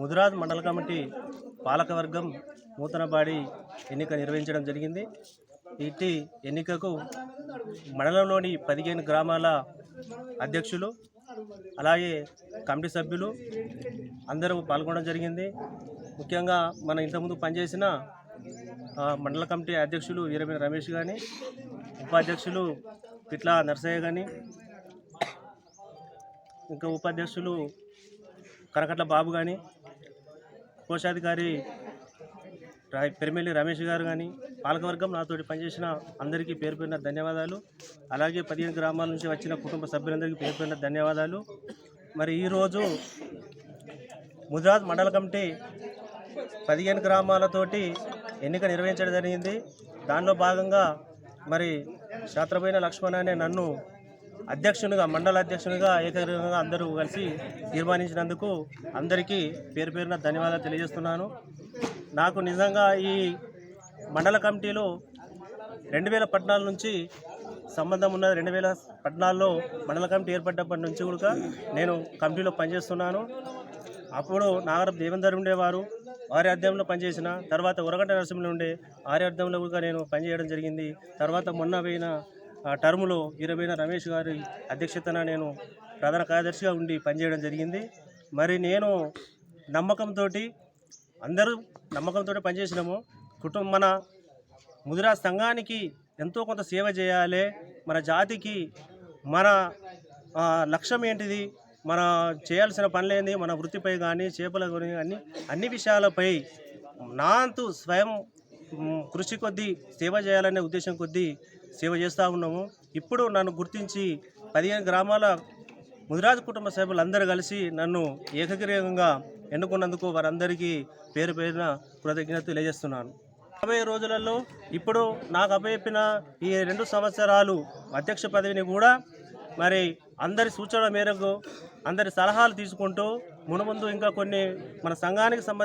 ముదిరాజ్ మండల కమిటీ పాలకవర్గం నూతనబాడి ఎన్నిక నిర్వహించడం జరిగింది. ఇట్టి ఎన్నికకు మండలంలోని పదిహేను గ్రామాల అధ్యక్షులు అలాగే కమిటీ సభ్యులు అందరూ పాల్గొనడం జరిగింది. ముఖ్యంగా మన ఇంతకుముందు పనిచేసిన మండల కమిటీ అధ్యక్షులు వీరమైన రమేష్ కానీ ఉపాధ్యక్షులు పిట్ల నర్సయ్య కానీ ఇంకా ఉపాధ్యక్షులు కరకట్ల బాబు కానీ కోశాధికారి పెరిమెల్లి రమేష్ గారు కానీ పాలకవర్గం నాతోటి పనిచేసిన అందరికీ పేరు పేరున ధన్యవాదాలు. అలాగే పదిహేను గ్రామాల నుంచి వచ్చిన కుటుంబ సభ్యులందరికీ పేరు పేరున ధన్యవాదాలు. మరి ఈరోజు ముద్రాజ్ మండల కమిటీ పదిహేను గ్రామాలతోటి ఎన్నిక నిర్వహించడం జరిగింది. దానిలో భాగంగా మరి శాస్త్రపోయిన లక్ష్మణ్ అనే నన్ను అధ్యక్షునిగా మండల అధ్యక్షునిగా ఏకగ్రీవంగా అందరూ కలిసి తీర్మానించినందుకు అందరికీ పేరు పేరున ధన్యవాదాలు తెలియజేస్తున్నాను. నాకు నిజంగా ఈ మండల కమిటీలో రెండు వేల పద్నాలుగు నుంచి సంబంధం ఉన్నది. రెండు వేల పద్నాలుగులో మండల కమిటీ ఏర్పడ్డప్పటి నుంచి కూడా నేను కమిటీలో పనిచేస్తున్నాను. అప్పుడు నాగరపు దేవేందర్ ఉండేవారు వారి అధ్యయంలో పనిచేసిన తర్వాత ఉరగంట నరసింహులు ఉండే వారి అర్థంలో కూడా నేను పనిచేయడం జరిగింది. తర్వాత మొన్న పోయిన టర్ములో ఇరవైన రమేష్ గారి అధ్యక్షతన నేను ప్రధాన కార్యదర్శిగా ఉండి పనిచేయడం జరిగింది. మరి నేను నమ్మకంతో అందరూ నమ్మకంతో పనిచేసినాము. కుటుంబ మన ముదిరా సంఘానికి ఎంతో కొంత సేవ చేయాలి. మన జాతికి మన లక్ష్యం ఏంటిది? మన చేయాల్సిన పనులేంది? మన వృత్తిపై కానీ చేపల గురించి అన్ని అన్ని విషయాలపై నాంతు స్వయం కృషి కొద్దీ సేవ చేయాలనే ఉద్దేశం కొద్దీ సేవ చేస్తూ ఉన్నాము. ఇప్పుడు నన్ను గుర్తించి పదిహేను గ్రామాల ముదిరాజు కుటుంబ సభ్యులందరూ కలిసి నన్ను ఏకగ్రీవంగా ఎన్నుకున్నందుకు వారందరికీ పేరు పేరున కృతజ్ఞత తెలియజేస్తున్నాను. రాబోయే రోజులలో ఇప్పుడు నాకు అప్పచెప్పిన ఈ రెండు సంవత్సరాలు అధ్యక్ష పదవిని కూడా మరి అందరి సూచనల మేరకు అందరి సలహాలు తీసుకుంటూ మునుముందు ఇంకా కొన్ని మన సంఘానికి సంబంధించి